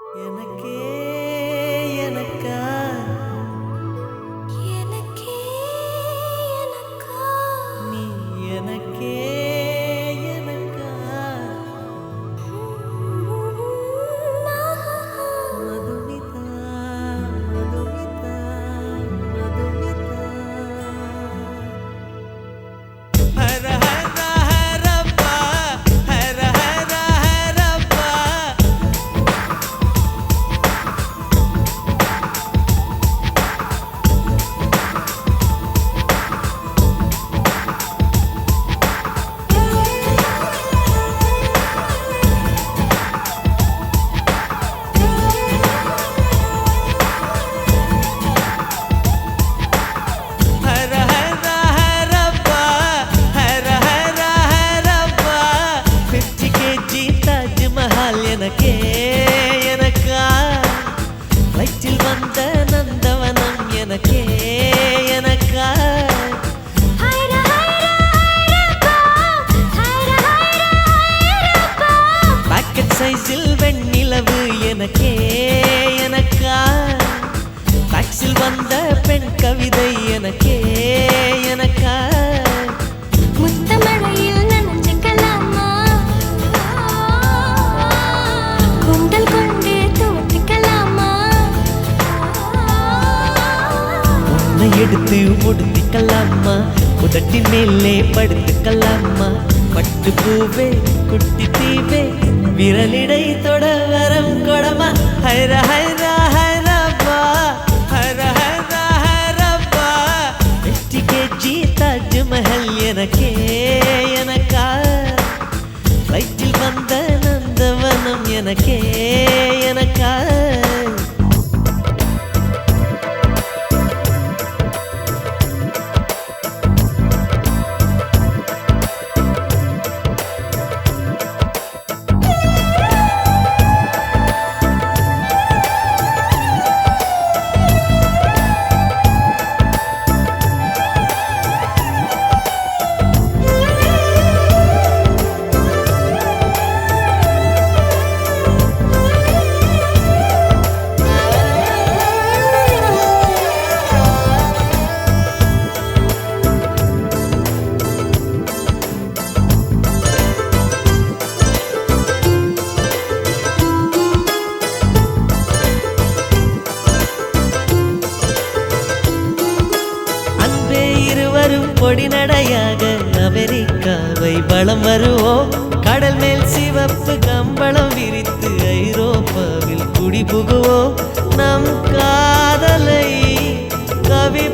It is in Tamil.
எனக்கே சைஸில் வெண்ணிலவு எனக்கே எனக்கா? டாக்ஸில் வந்த பெண் கவிதை எனக்கே எனக்கா? எடுத்து முடித்துக்கலாமா உதட்டின் மேலே படுத்துக்கலாமா? பட்டு பூவே குட்டி தீவே விரலிடை தொட வரம் கொடமா. ஹைர ஹைர ஹைரப்பா. ஹர ஹர ஹரப்பா. எட்டு கேஜி எனக்கே எனக்கா. வயிற்றில் வந்த நந்தவனம் எனக்கே எனக்கா. வரும் பொடி நடையாக அமெரிக்காவை வலம் வருவோம். கடல் மேல் சிவப்பு கம்பளம் விரித்து ஐரோப்பாவில் குடி புகுவோம் நம் காதலை கவி